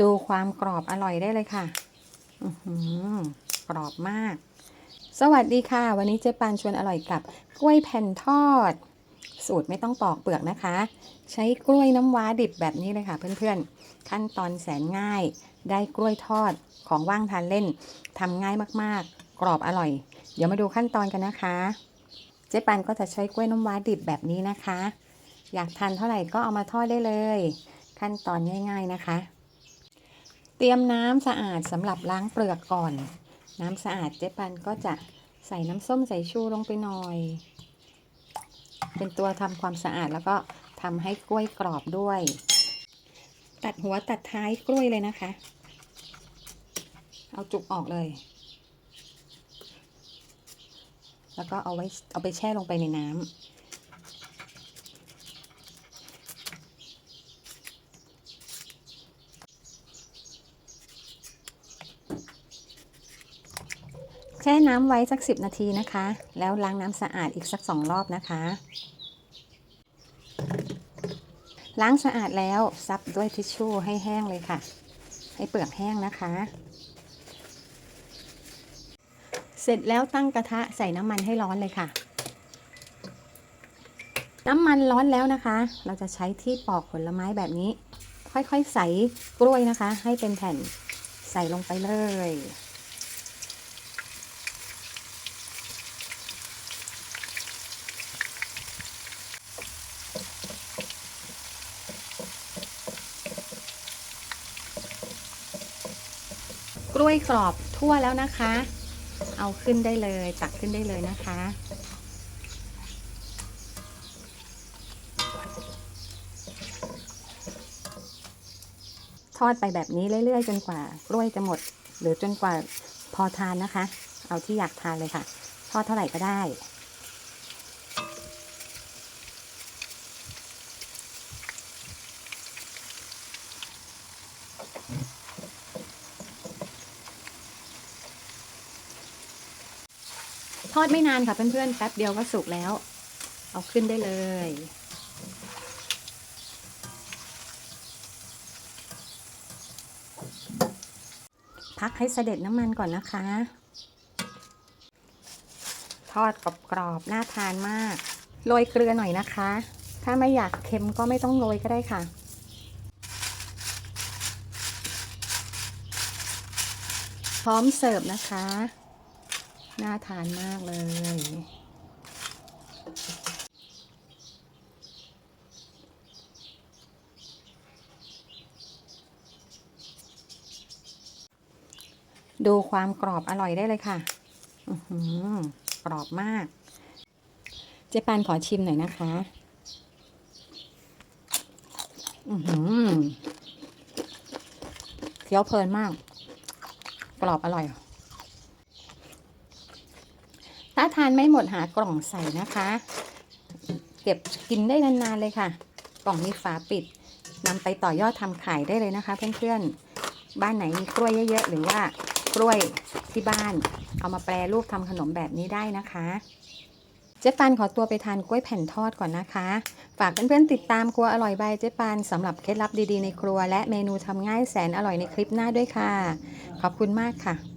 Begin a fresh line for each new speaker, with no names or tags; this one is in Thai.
ดูความกรอบอร่อยได้เลยค่ะกรอบมาก สวัสดีค่ะ วันนี้เจ๊ปานชวนอร่อยกับกล้วยแผ่นทอด สูตรไม่ต้องปอกเปลือกนะคะ ใช้กล้วยน้ำว้าดิบแบบนี้เลยค่ะ เพื่อนๆ ขั้นตอนแสนง่าย ได้กล้วยทอดของว่างทานเล่นทำง่ายมากๆ กรอบอร่อย เดี๋ยวมาดูขั้นตอนกันนะคะ เจ๊ปันก็จะใช้กล้วยน้ำว้าดิบแบบนี้นะคะ อยากทานเท่าไหร่ก็เอามาทอดได้เลย ขั้นตอนง่าย ๆนะคะ รียมน้ำสะอาดสำหรับล้างเปลือกก่อน น้ำสะอาดเจ๊ปันก็จะใส่น้ำส้มสายชูลงไปหน่อย เป็นตัวทำความสะอาดแล้วก็ทำให้กล้วยกรอบด้วย ตัดหัวตัดท้ายกล้วยเลยนะคะ เอาจุกออกเลย แล้วก็เอาไว้เอาไปแช่ลงไปในน้ำ แช่น้ำไว้สัก 10 นาทีนะคะ แล้วล้างน้ำสะอาดอีกสัก2รอบนะคะ ล้างสะอาดแล้วซับด้วยทิชชู่ให้แห้งเลยค่ะ ให้เปลือกแห้งนะคะ เสร็จแล้วตั้งกระทะใส่น้ำมันให้ร้อนเลยค่ะ น้ำมันร้อนแล้วนะคะ เราจะใช้ที่ปอกผลไม้แบบนี้ ค่อยๆ ใส่กล้วยนะคะ ให้เป็นแผ่นใส่ลงไปเลย กล้วยกรอบทั่วแล้วนะคะ เอาขึ้นได้เลยตักขึ้นได้เลยนะคะ ทอดไปแบบนี้เรื่อยๆ จนกว่ากล้วยจะหมด หรือจนกว่าพอทานนะคะ เอาที่อยากทานเลยค่ะ ทอดเท่าไหร่ก็ได้ ทอดไม่นานค่ะเพื่อนๆแป๊บเดียวก็สุกแล้ว เอาขึ้นได้เลย พักให้เสด็จน้ำมันก่อนนะคะ ทอดกรอบๆน่าทานมาก โรยเกลือหน่อยนะคะ ถ้าไม่อยากเค็มก็ไม่ต้องโรยก็ได้ค่ะพร้อมเสิร์ฟนะคะ น่าทานมากเลย ดูความกรอบอร่อยได้เลยค่ะอือหือกรอบมาก เจ๊ปานขอชิมหน่อยนะคะ อือหือเคี้ยวเพลินมาก กรอบอร่อย ถ้าทานไม่หมดหากล่องใส่นะคะ เก็บกินได้นานๆเลยค่ะ กล่องมีฝาปิดนำไปต่อยอดทำขายได้เลยนะคะ เพื่อนๆ บ้านไหนมีกล้วยเยอะๆ หรือว่ากล้วยที่บ้าน เอามาแปรรูปทำขนมแบบนี้ได้นะคะเจ๊ปานขอตัวไปทานกล้วยแผ่นทอดก่อนนะคะ ฝากเพื่อนๆติดตามครัวอร่อยบายเจ๊ปานสำหรับเคล็ดลับดีๆในครัว และเมนูทำง่ายแสนอร่อยในคลิปหน้าด้วยค่ะ ขอบคุณมากค่ะ